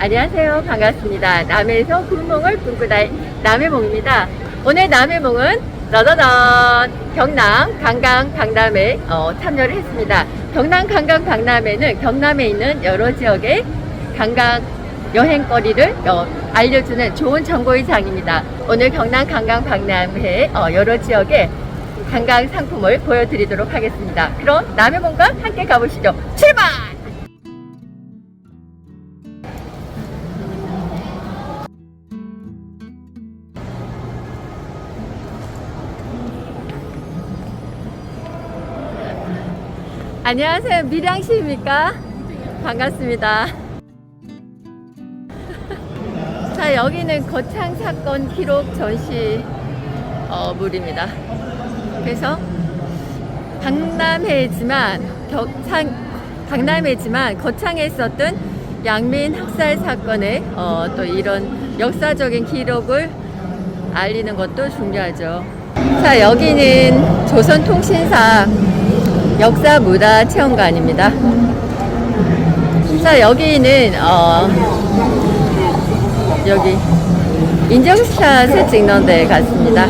안녕하세요. 반갑습니다. 남해에서 굴몽을 꿈꾸다 남해몽입니다. 오늘 남해몽은 짜자잔 경남 강강 강남에 어, 참여를 했습니다. 경남 강강 강남에는 경남에 있는 여러 지역의 관광 여행거리를 어, 알려주는 좋은 정보의 장입니다. 오늘 경남 강강 강남의 어, 여러 지역의 관광 상품을 보여드리도록 하겠습니다. 그럼 남해몽과 함께 가보시죠. 출발! 안녕하세요. 밀양시입니까? 반갑습니다. 자, 여기는 거창 사건 기록 전시 어, 물입니다. 그래서 강남해지만 격창 강남해지만 거창에 있었던 양민 학살 사건의 어, 또 이런 역사적인 기록을 알리는 것도 중요하죠. 자, 여기는 조선통신사 역사 문화 체험관입니다. 자, 여기는 어 여기 인증샷을 찍는 데 갔습니다.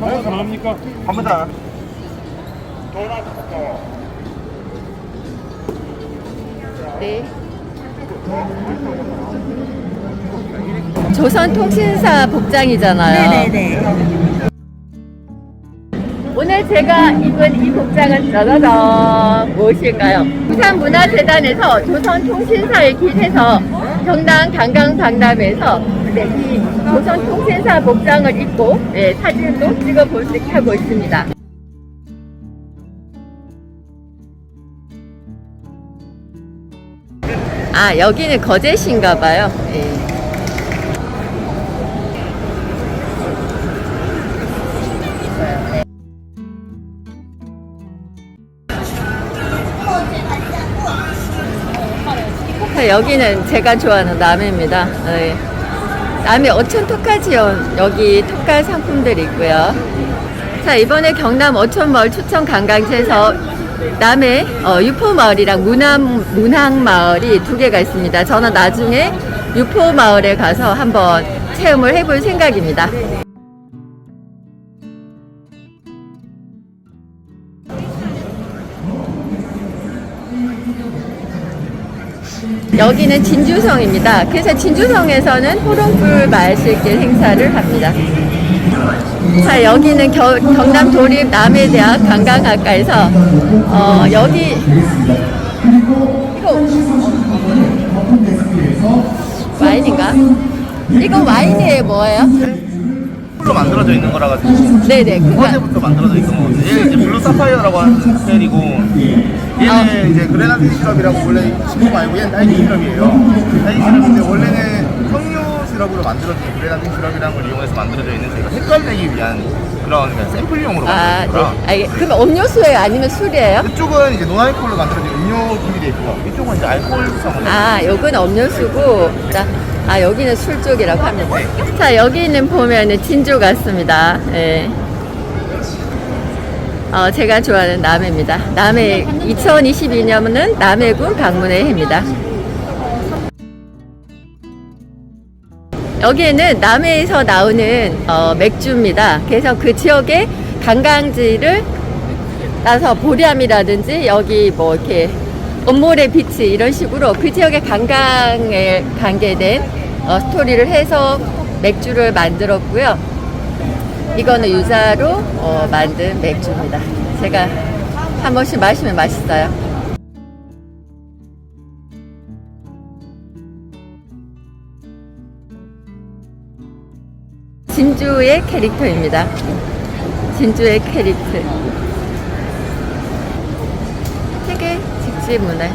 어, 가능합니까? 갑니다. 네. 조선통신사 복장이잖아요. 네네네. 오늘 제가 입은 이 복장은 짜자잔 무엇일까요? 부산문화재단에서 조선통신사를 기해서 경남 강강 강남에서 네, 이 조선통신사 복장을 입고 네, 사진도 찍어볼 수 하고 있습니다. 아 여기는 거제시인가 봐요. 예. 여기는 제가 좋아하는 남해입니다. 네. 남해 어촌 토카지온 여기 토카 상품들이 있고요. 자 이번에 경남 어촌마을 추천 관광지에서 남해 어, 유포마을이랑 문항, 문항마을이 두 개가 있습니다. 저는 나중에 유포마을에 가서 한번 체험을 해볼 생각입니다. 여기는 진주성입니다. 그래서 진주성에서는 호롱불 마실길 행사를 합니다. 자, 여기는 겨- 경남 도립 남해대학 관광학과에서 어, 여기 이거 와인인가? 이거 와인이에요, 뭐예요? 풀로 만들어져 있는 거라 가지고 네네, 그니까 어제부터 만들어져 있는 거거든요. 얘 이제 블루 사파이어라고 하는 스타일이고 얘는 어. 이제 그레나딘 시럽이라고 원래 식품 말고 얘는 딸기 시럽이에요. 딸기 시럽인데 원래는 석류 시럽으로 만들어진 그레나딘 시럽이라는 걸 이용해서 만들어져 있는 저희가 색깔 내기 위한 그런 그냥 샘플용으로 아, 만든 거라. 네. 알겠, 그럼 음료수예요, 아니면 술이에요? 그쪽은 이제 노알콜로 만들어진 음료 준비돼 있고 이쪽은 이제 알코올 성분. 아, 요건 음료수고, 자, 아, 여기는 술 쪽이라고 합니다. 자, 여기는 보면은 진주 같습니다. 예. 어, 제가 좋아하는 남해입니다. 남해, 2022년은 남해군 방문의 해입니다. 여기에는 남해에서 나오는 어, 맥주입니다. 그래서 그 지역의 관광지를 따서 보리암이라든지 여기 뭐 이렇게 온모래 비치 이런 식으로 그 지역의 관광에 관계된 어, 스토리를 해서 맥주를 만들었고요. 이거는 유자로 어, 만든 맥주입니다. 제가 한 번씩 마시면 맛있어요. 진주의 캐릭터입니다. 진주의 캐릭터. 세계 직지 문화.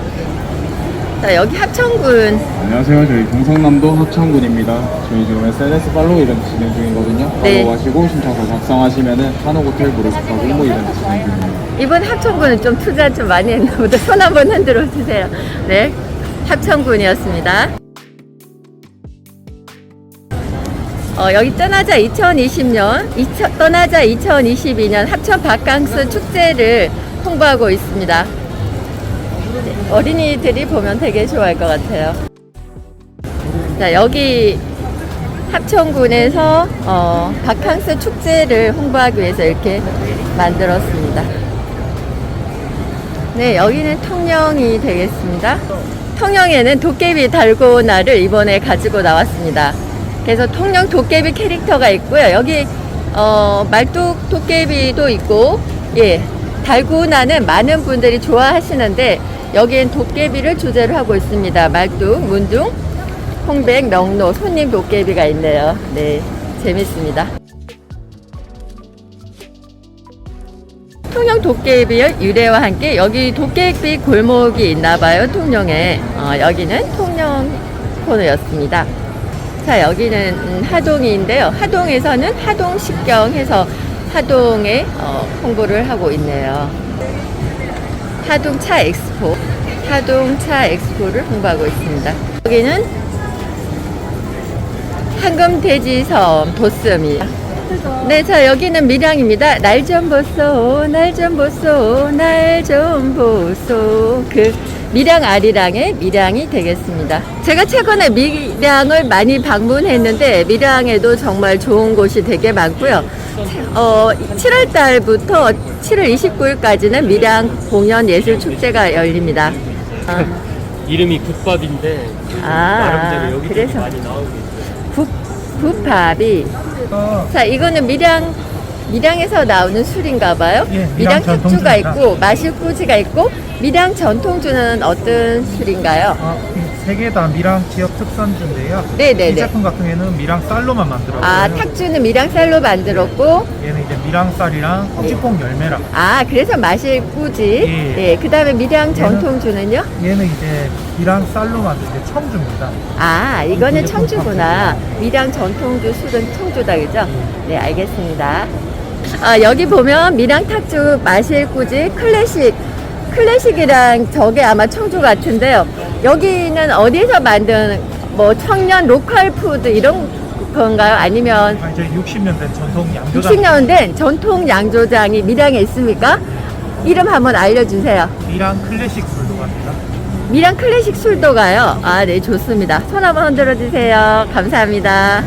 자, 여기 합천군. 안녕하세요. 저희 경상남도 합창군입니다. 저희 지금 SNS 팔로우 이벤트 진행 중이거든요. 네. 바로 가시고 신청서 작성하시면은 한옥 호텔 무료숙박 홍보 이벤트 진행 중입니다. 이번 합천군은 좀 투자 좀 많이 했나 보다. 손 한번 흔들어 주세요. 네. 합천군이었습니다. 어, 여기 떠나자 2020년, 떠나자 2022년 합천 바캉스 축제를 홍보하고 있습니다. 네, 어린이들이 보면 되게 좋아할 것 같아요. 자, 여기 합천군에서 어, 바캉스 축제를 홍보하기 위해서 이렇게 만들었습니다. 네, 여기는 통영이 되겠습니다. 통영에는 도깨비 달고나를 이번에 가지고 나왔습니다. 그래서 통영 도깨비 캐릭터가 있고요. 여기 어, 말뚝 도깨비도 있고, 예, 달고나는 많은 분들이 좋아하시는데 여기엔 도깨비를 주제로 하고 있습니다. 말뚝, 문둥, 홍백, 명로, 손님 도깨비가 있네요. 네, 재밌습니다. 통영 도깨비의 유래와 함께 여기 도깨비 골목이 있나 봐요. 통영에. 어, 여기는 통영 코너였습니다. 자, 여기는 음, 하동인데요. 하동에서는 하동식경 해서 하동에 어, 홍보를 하고 있네요. 하동차 엑스포. 하동차 엑스포를 홍보하고 있습니다. 여기는 황금돼지섬 도섬이. 네, 자 여기는 밀양입니다. 날 좀 보소, 날 좀 보소, 날 좀 보소. 그 밀양 아리랑의 밀양이 되겠습니다. 제가 최근에 밀양을 많이 방문했는데 밀양에도 정말 좋은 곳이 되게 많고요. 어, 7월 달부터 7월 29일까지는 밀양 공연 예술 축제가 열립니다. 아, 이름이 국밥인데 아, 나름대로 그래서. 많이 나오고 있어요. 국, 국밥이 자 이거는 밀양 밀양에서 나오는 술인가 봐요. 예, 밀양 밀양 탁주가 전통주입니다. 있고 마실꾸지가 있고 밀양 전통주는 어떤 술인가요? 아, 세 개 다 미랑 지역 특산주인데요. 이 네네네. 제품 같은 경우에는 미랑 쌀로만 만들었고요. 아 탁주는 밀양 쌀로 만들었고 얘는 이제 미랑 쌀이랑 꼬치뽕 열매랑. 아 그래서 마실꾸지. 예. 예. 그다음에 밀양 전통주는요? 얘는 이제 미랑 쌀로 만든 이제 청주입니다. 아 이거는 청주구나. 밀양 전통주 술은 청주다 그죠? 네 알겠습니다. 아 여기 보면 밀양 탁주 마실 꾸지 클래식 클래식이랑 저게 아마 청주 같은데요. 여기는 어디서 만든 뭐 청년 로컬 푸드 이런 건가요? 아니면 아, 이제 60년 된 전통 양조장. 60년 된 전통 양조장이 밀양에 있습니까? 이름 한번 알려주세요. 미랑 클래식 술도 갑니다. 밀양 클래식 술도가요. 아, 네, 좋습니다. 손 한번 흔들어 주세요. 감사합니다.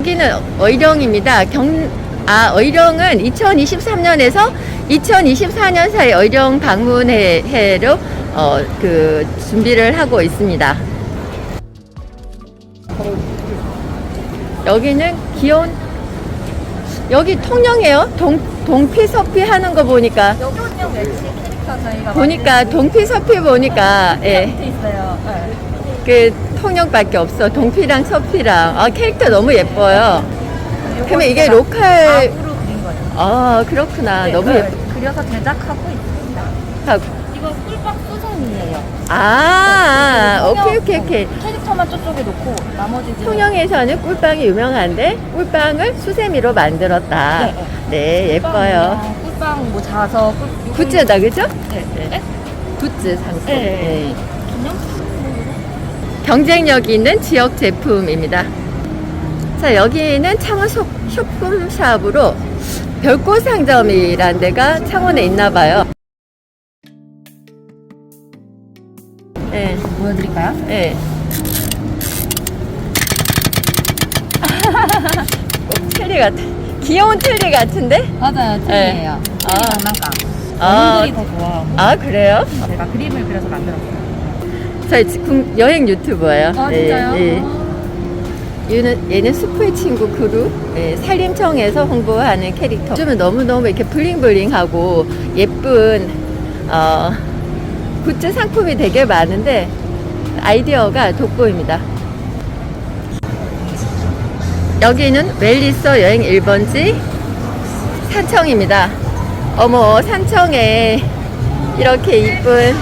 여기는 의령입니다. 경, 아, 의령은 2023년에서 2024년 사이 의령 방문회로 어, 그 준비를 하고 있습니다. 여기는 기온 여기 통영이에요. 동 동피 서피 하는 거 보니까 보니까 동피 서피 보니까 예. 그 통영밖에 없어. 동피랑 서피랑. 아, 캐릭터 너무 예뻐요. 그러면 이게 로컬, 악으로 그린 거예요. 아, 그렇구나. 네, 너무 그걸 예뻐. 그려서 제작하고 있습니다. 이거 꿀빵 수성이에요. 아, 통영 오케이, 오케이, 오케이. 캐릭터만 저쪽에 놓고 나머지 이제 통영에서는 꿀빵이 유명한데, 꿀빵을 수세미로 만들었다. 네, 네, 예뻐요. 꿀빵이랑 꿀빵 뭐 자서 꿀 굿즈다, 그죠? 네. 네. 굿즈 상품. 네. 네. 기념 경쟁력 있는 지역 제품입니다. 자, 여기는 창원 쇼- 쇼품샵으로 별꽃 상점이라는 데가 창원에 있나 봐요. 네, 보여드릴까요? 네. 꼭 트리 같아. 귀여운 트리 같은데? 맞아요. 네. 팀이에요. 아. 아. 장난감. 아, 어른들이 더 좋아하고 아 그래요? 제가 그림을 그려서 만들었어요. 저희 지금 여행 유튜버예요. 아 진짜요? 네, 아. 얘는, 얘는 수프의 친구 그루 예, 산림청에서 홍보하는 캐릭터 요즘은 너무너무 이렇게 블링블링하고 예쁜 어, 굿즈 상품이 되게 많은데 아이디어가 돋보입니다 여기는 웰리서 여행 1번지 산청입니다 어머 산청에 이렇게 이쁜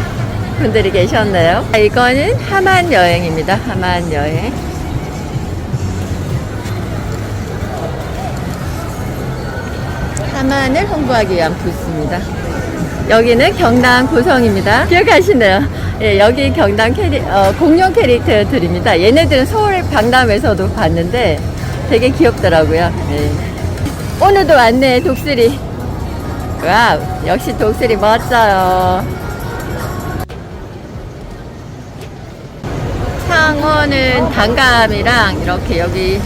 분들이 계셨네요. 아, 이거는 하만 여행입니다. 하만 여행. 하만을 홍보하기 위한 부스입니다. 여기는 경남 고성입니다. 기억하시네요. 예, 여기 경남 캐리, 어, 공룡 캐릭터들입니다. 얘네들은 서울 박람회에서도 봤는데 되게 귀엽더라고요. 예. 오늘도 왔네, 독수리. 와우, 역시 독수리 멋져요. 창원은 단감이랑 이렇게 여기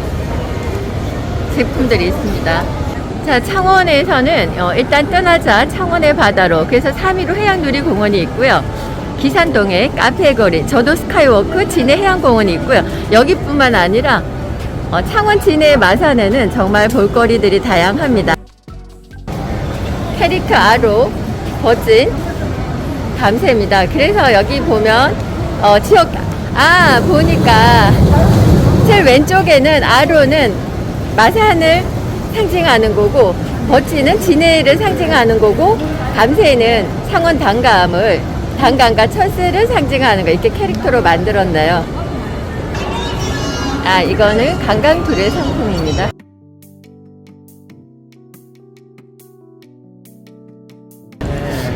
제품들이 있습니다. 자, 창원에서는 어, 일단 떠나자 창원의 바다로 그래서 3위로 해양놀이공원이 있고요. 기산동에 카페거리, 저도 스카이워크, 진해 해양공원이 있고요. 여기뿐만 아니라 어, 창원 진해 마산에는 정말 볼거리들이 다양합니다. 캐리크 아로, 버진, 감새입니다. 그래서 여기 보면 어, 지역 아 보니까 제일 왼쪽에는 아로는 마산을 상징하는 거고 버치는 진해를 상징하는 거고 감새는 창원 단감을 단감과 철새를 상징하는 거 이렇게 캐릭터로 만들었나요? 아 이거는 강강둘의 상품입니다.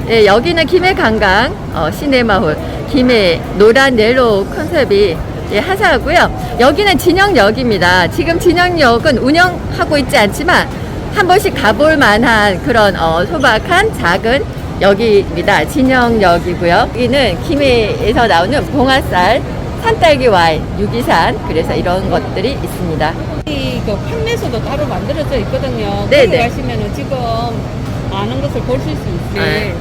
네, 여기는 김해 강강 어, 시네마홀 김해 노란 옐로우 컨셉이 예, 하사하고요. 여기는 진영역입니다. 지금 진영역은 운영하고 있지 않지만 한 번씩 가볼 만한 그런 어, 소박한 작은 역입니다. 진영역이고요. 여기는 김해에서 나오는 봉화쌀, 산딸기 와인, 유기산 그래서 이런 것들이 있습니다. 그 판매소도 따로 만들어져 있거든요. 네, 거기 네. 가시면은 지금 많은 것을 보실 수 있어요. 네.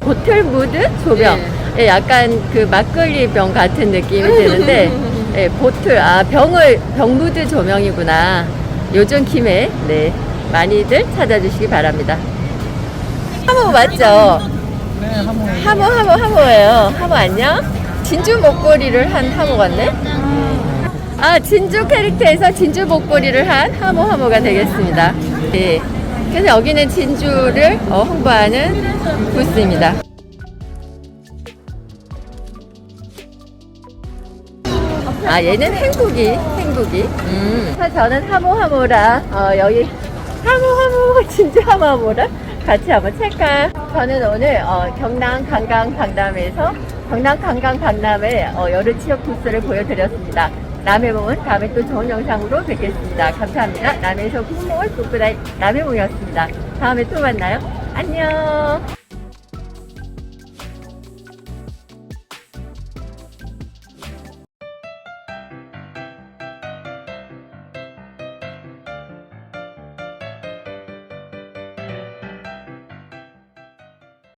보틀 무드 조병. 예, 약간 그 막걸리 병 같은 느낌이 드는데, 예, 보틀, 아, 병을, 병무드 조명이구나. 요즘 김에, 네, 많이들 찾아주시기 바랍니다. 하모 맞죠? 네, 한번 하모, 하모, 하모예요. 하모 안녕? 진주 목걸이를 한 하모 같네? 아, 진주 캐릭터에서 진주 목걸이를 한 하모 하모가 되겠습니다. 예. 그래서 여기는 진주를 어, 홍보하는 부스입니다. 아, 얘는 행복이, 행복이. 음. 저는 하모 하모랑, 어, 여기, 하모 하모, 진주 하모 하모랑 같이 한번 찰까. 저는 오늘, 어, 경남 강강 강남에서 경남 강강 강남의 어, 여름 취업 부스를 보여드렸습니다. 남의 몸은 다음에 또 좋은 영상으로 뵙겠습니다. 감사합니다. 남에서 국몽을 꿈꾸다 남의 몸이었습니다. 다음에 또 만나요. 안녕.